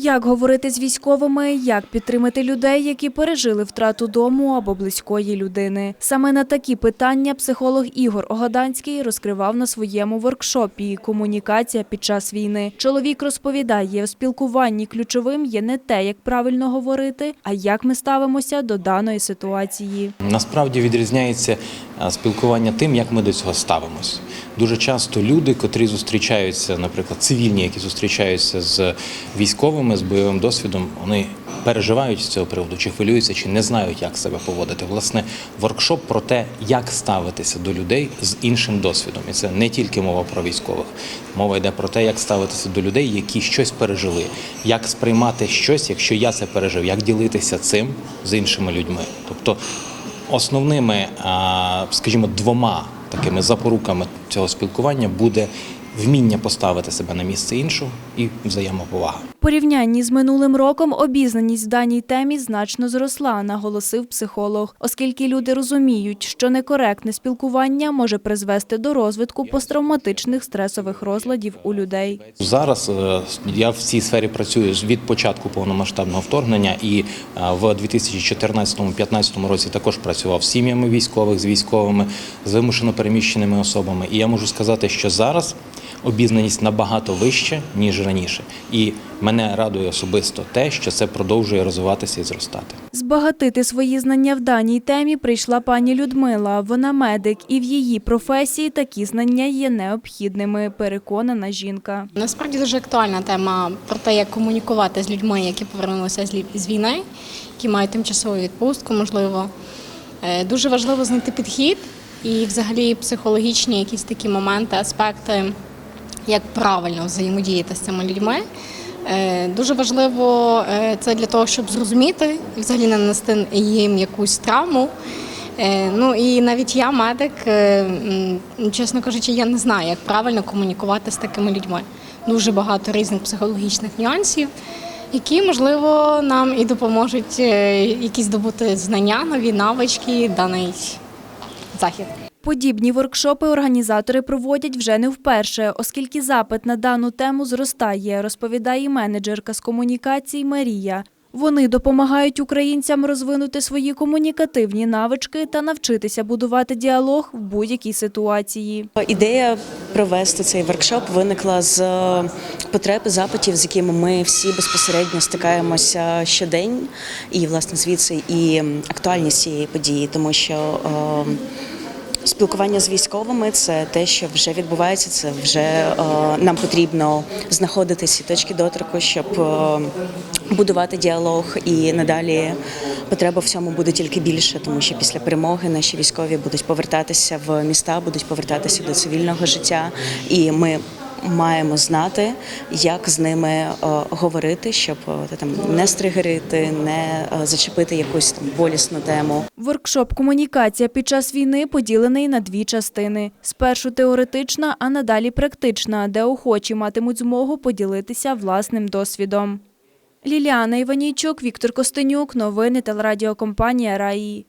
Як говорити з військовими, як підтримати людей, які пережили втрату дому або близької людини? Саме на такі питання психолог Ігор Огаданський розкривав на своєму воркшопі Комунікація під час війни. Чоловік розповідає, у спілкуванні ключовим є не те, як правильно говорити, а як ми ставимося до даної ситуації. Насправді відрізняється спілкування тим, як ми до цього ставимось. Дуже часто люди, котрі зустрічаються, наприклад, цивільні, які зустрічаються з військовими, з бойовим досвідом, вони переживають з цього приводу, чи хвилюються, чи не знають, як себе поводити. Власне, воркшоп про те, як ставитися до людей з іншим досвідом. І це не тільки мова про військових. Мова йде про те, як ставитися до людей, які щось пережили, як сприймати щось, якщо я це пережив, як ділитися цим з іншими людьми. Тобто основними, скажімо, двома такими запоруками цього спілкування буде вміння поставити себе на місце іншого і взаємоповага. Порівнянні з минулим роком обізнаність в даній темі значно зросла, наголосив психолог, оскільки люди розуміють, що некоректне спілкування може призвести до розвитку посттравматичних стресових розладів у людей. Зараз е, я в цій сфері працюю від початку повномасштабного вторгнення і е, в 2014-2015 році також працював з сім'ями військових, з військовими, з вимушено переміщеними особами. І я можу сказати, що зараз обізнаність набагато вища ніж раніше, і мене радує особисто те, що це продовжує розвиватися і зростати. Збагатити свої знання в даній темі прийшла пані Людмила. Вона медик, і в її професії такі знання є необхідними, переконана жінка. Насправді дуже актуальна тема про те, як комунікувати з людьми, які повернулися з війни, які мають тимчасову відпустку, можливо. Е, Дуже важливо знайти підхід і, взагалі, психологічні якісь такі моменти, аспекти, як правильно взаємодіяти з цими людьми. Е, Дуже важливо е, це для того, щоб зрозуміти і взагалі не нанести їм якусь травму. Е, Ну і навіть я, медик, чесно кажучи, я не знаю, як правильно комунікувати з такими людьми. Дуже багато різних психологічних нюансів, які, можливо, нам і допоможуть якісь здобути знання, нові навички, даний захід. Подібні воркшопи організатори проводять вже не вперше, оскільки запит на дану тему зростає, розповідає менеджерка з комунікацій Марія. Вони допомагають українцям розвинути свої комунікативні навички та навчитися будувати діалог в будь-якій ситуації. Ідея провести цей воркшоп виникла з е, потреб запитів, з якими ми всі безпосередньо стикаємося щодень, і власне звідси і актуальність цієї події, тому що. Спілкування з військовими це те, що вже відбувається. Це вже е, нам потрібно знаходити ці точки доторку, щоб е, будувати діалог. І надалі потреба в цьому буде тільки більше, тому що після перемоги наші військові будуть повертатися в міста, будуть повертатися до цивільного життя, і ми. Маємо знати, як з ними е, говорити, щоб е, там не стригерити, не е, зачепити якусь там болісну тему. Воркшоп Комунікація під час війни поділений на дві частини: спершу теоретична, а надалі практична, де охочі матимуть змогу поділитися власним досвідом. Ліліана Іванійчук, Віктор Костенюк, новини телерадіокомпанія Раї.